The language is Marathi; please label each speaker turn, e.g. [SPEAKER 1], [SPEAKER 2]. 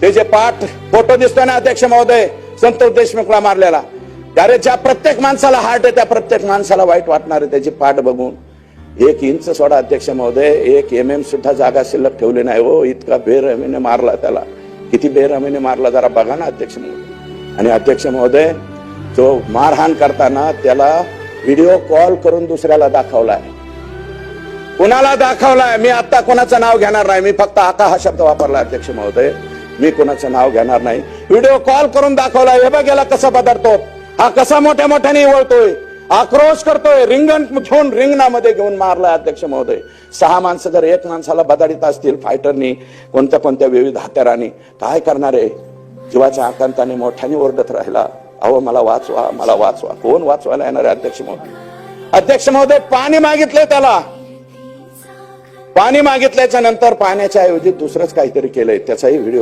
[SPEAKER 1] त्याचे पाठ फोटो दिसतोय ना अध्यक्ष महोदय संतोष देशमुखला मारलेला. अरे ज्या प्रत्येक माणसाला हार्ट आहे त्या प्रत्येक माणसाला वाईट वाटणार आहे त्याची पाठ बघून. एक इंच सोडा अध्यक्ष महोदय एक एम एम सुद्धा जागा शिल्लक ठेवली नाही हो इतका बेरहमीने मारला त्याला. किती बेरहमीने मारला जरा बघा ना अध्यक्ष महोदय. आणि अध्यक्ष महोदय जो मारहाण करताना त्याला व्हिडिओ कॉल करून दुसऱ्याला दाखवलाय. कुणाला दाखवलाय? मी आता कोणाचं नाव घेणार नाही. मी फक्त आता हा शब्द वापरला अध्यक्ष महोदय. मी कोणाचं नाव घेणार नाही. व्हिडिओ कॉल करून दाखवलाय हे बघ याला कसा बदलतो. हा कसा मोठ्या मोठ्याने वळतोय. आक्रोश करतोय रिंगण घेऊन रिंगणामध्ये घेऊन मारलाय अध्यक्ष महोदय. सहा माणसं जर एक माणसाला बदाडीत असतील फायटरनी कोणत्या कोणत्या विविध हत्यारांनी. काय करणार आहे? जीवाच्या आकांताने मोठ्याने ओरडत राहिला. अहो मला वाचवा मला वाचवा. कोण वाचवायला येणार आहे अध्यक्ष महोदय? अध्यक्ष महोदय पाणी मागितले त्याला. पाणी मागितल्याच्या नंतर पाण्याच्या ऐवजी दुसरंच काहीतरी केलंय. त्याचाही व्हिडिओ